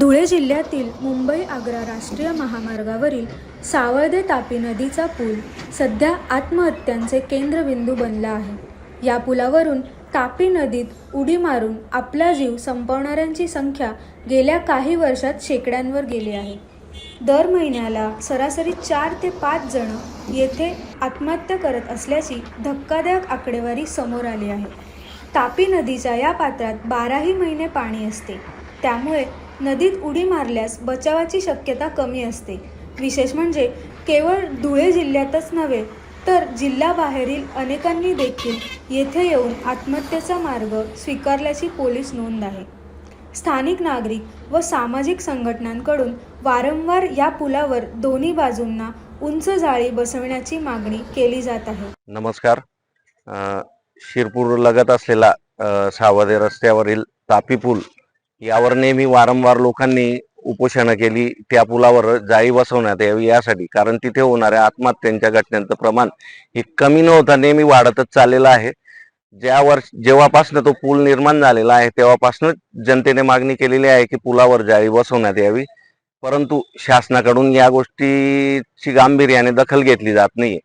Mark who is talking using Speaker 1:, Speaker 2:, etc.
Speaker 1: धुळे जिल्ह्यातील मुंबई आग्रा राष्ट्रीय महामार्गावरील सावळदे तापी नदीचा पूल सध्या आत्महत्यांचे केंद्रबिंदू बनला आहे. या पुलावरून तापी नदीत उडी मारून आपला जीव संपवणाऱ्यांची संख्या गेल्या काही वर्षात शेकड्यांवर गेली आहे. दर महिन्याला सरासरी चार ते पाच जण येथे आत्महत्या करत असल्याची धक्कादायक आकडेवारी समोर आली आहे. तापी नदीच्या या पात्रात बाराही महिने पाणी असते. त्यामुळे नदीत उडी मारल्यास बचावाची शक्यता कमी असते. विशेष म्हणजे केवळ धुळे जिल्ह्यातच नव्हे तर जिल्हाबाहेरील अनेकांनी देखील येथे येऊन आत्महत्येचा मार्ग स्वीकारल्याची पोलीस नोंद आहे. स्थानिक नागरिक व सामाजिक संघटनांकडून वारंवार या पुलावर दोन्ही बाजूंना उंच जाळी बसवण्याची मागणी केली जात आहे.
Speaker 2: नमस्कार. शिरपूर लगत असलेला सावदे रस्त्यावरील तापी पूल यावर नेहमी वारंवार लोकांनी उपोषणं केली त्या पुलावर जाळी बसवण्यात यावी यासाठी. कारण तिथे होणाऱ्या आत्महत्यांच्या घटनांचं प्रमाण हे कमी न होता नेहमी वाढतच चाललेलं आहे. ज्या वर्ष जेव्हापासून तो पूल निर्माण झालेला आहे तेव्हापासून जनतेने मागणी केलेली आहे की पुलावर जाळी बसवण्यात यावी. परंतु शासनाकडून या गोष्टीची गांभीर्याने दखल घेतली जात नाही